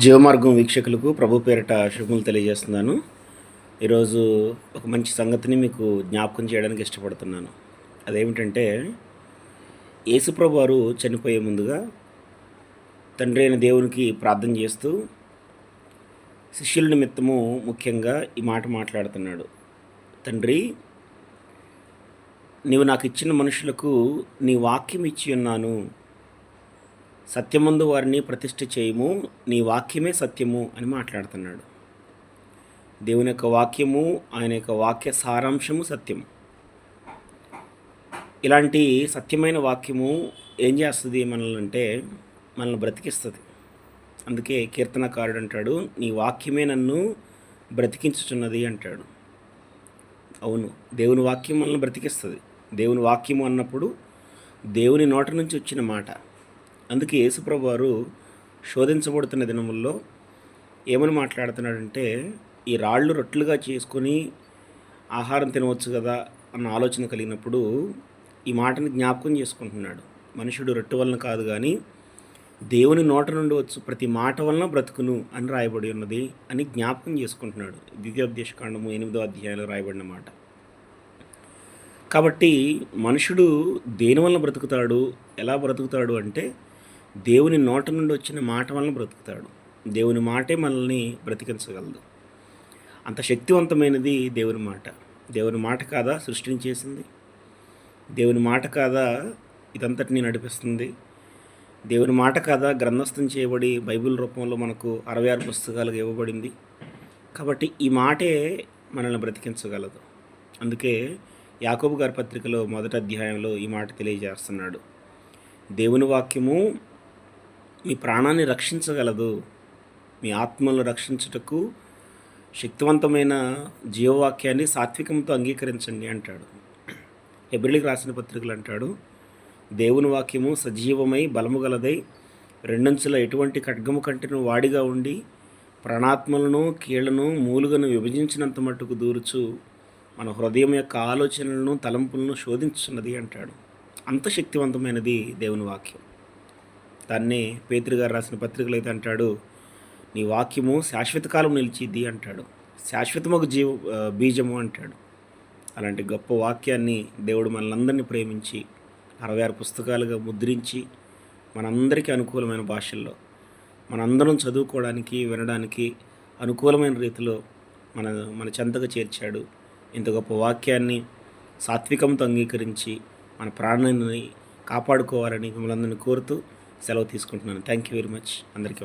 జీవమార్గం వీక్షకులకు ప్రభు పేరిట శుభములు తెలియజేస్తున్నాను. ఈరోజు ఒక మంచి సంగతిని మీకు జ్ఞాపకం చేయడానికి ఇష్టపడుతున్నాను. అదేమిటంటే యేసుప్రభు వారు చనిపోయే ముందుగా తండ్రి అయిన దేవునికి ప్రార్థన చేస్తూ శిష్యుల నిమిత్తము ముఖ్యంగా ఈ మాట మాట్లాడుతున్నాడు. తండ్రి నీవు నాకు ఇచ్చిన మనుషులకు నీ వాక్యం ఇచ్చి ఉన్నాను. సత్యమందు వారిని ప్రతిష్ఠ చేయము నీ వాక్యమే సత్యము అని మాట్లాడుతున్నాడు. దేవుని యొక్క వాక్యము ఆయన యొక్క వాక్య సారాంశము సత్యము ఇలాంటి సత్యమైన వాక్యము ఏం చేస్తుంది మనల్ని అంటే మనల్ని బ్రతికిస్తుంది. అందుకే కీర్తనకారుడు అంటాడు నీ వాక్యమే నన్ను బ్రతికించుచున్నది అంటాడు. అవును దేవుని వాక్యం మనల్ని బ్రతికిస్తుంది. దేవుని వాక్యము అన్నప్పుడు దేవుని నోట నుంచి వచ్చిన మాట. అందుకే యేసుప్రభు వారు శోధించబడుతున్న దినముల్లో ఏమని మాట్లాడుతున్నాడంటే ఈ రాళ్ళు రొట్టెలుగా చేసుకొని ఆహారం తినవచ్చు కదా అన్న ఆలోచన కలిగినప్పుడు ఈ మాటని జ్ఞాపకం చేసుకుంటున్నాడు. మనుషుడు రొట్టె వలన కాదు కానీ దేవుని నోట నుండి వచ్చు ప్రతి మాట వలన బ్రతుకును అని రాయబడి ఉన్నది అని జ్ఞాపకం చేసుకుంటున్నాడు. ద్వితీయోపదేశకాండము ఎనిమిదో అధ్యాయంలో రాయబడిన మాట. కాబట్టి మనుషుడు దేని వలన బ్రతుకుతాడు ఎలా బ్రతుకుతాడు అంటే దేవుని నోట నుండి వచ్చిన మాట వలన బ్రతుకుతాడు. దేవుని మాటే మనల్ని బ్రతికించగలదు. అంత శక్తివంతమైనది దేవుని మాట. దేవుని మాట కాదా సృష్టిని చేసింది దేవుని మాట కాదా ఇదంతటిని నడిపిస్తుంది? దేవుని మాట కాదా గ్రంథస్థం చేయబడి బైబిల్ రూపంలో మనకు అరవై ఆరు పుస్తకాలుగా ఇవ్వబడింది? కాబట్టి ఈ మాటే మనల్ని బ్రతికించగలదు. అందుకే యాకోబు గారి పత్రికలో మొదటి అధ్యాయంలో ఈ మాట తెలియజేస్తున్నాడు. దేవుని వాక్యము మీ ప్రాణాన్ని రక్షించగలదు. మీ ఆత్మలను రక్షించుటకు శక్తివంతమైన జీవవాక్యాన్ని సాత్వికంతో అంగీకరించండి అంటాడు. ఎబ్రిలికి రాసిన పత్రికలు అంటాడు దేవుని వాక్యము సజీవమై బలము గలదై రెండంచుల ఎటువంటి ఖడ్గము కంటిన వాడిగా ఉండి ప్రాణాత్మలను కీళ్ళను మూలుగను విభజించినంత మట్టుకు దూరుచు మన హృదయం యొక్క ఆలోచనలను తలంపులను శోధించున్నది అంటాడు. అంత శక్తివంతమైనది దేవుని వాక్యం. దాన్నే పేతురు గారు రాసిన పత్రికలు అయితే అంటాడు నీ వాక్యము శాశ్వత కాలం నిలిచిద్ది అంటాడు. శాశ్వతమగు జీవ బీజము అంటాడు. అలాంటి గొప్ప వాక్యాన్ని దేవుడు మనలందరినీ ప్రేమించి అరవై ఆరు పుస్తకాలుగా ముద్రించి మనందరికీ అనుకూలమైన భాషల్లో మనందరం చదువుకోవడానికి వినడానికి అనుకూలమైన రీతిలో మన మన చెంతగా చేర్చాడు. ఇంత గొప్ప వాక్యాన్ని సాత్వికంతో అంగీకరించి మన ప్రాణాన్ని కాపాడుకోవాలని మిమ్మల్ని అందరినీ కోరుతూ సెలవు తీసుకుంటున్నాను. థ్యాంక్ యూ వెరీ మచ్ అందరికీ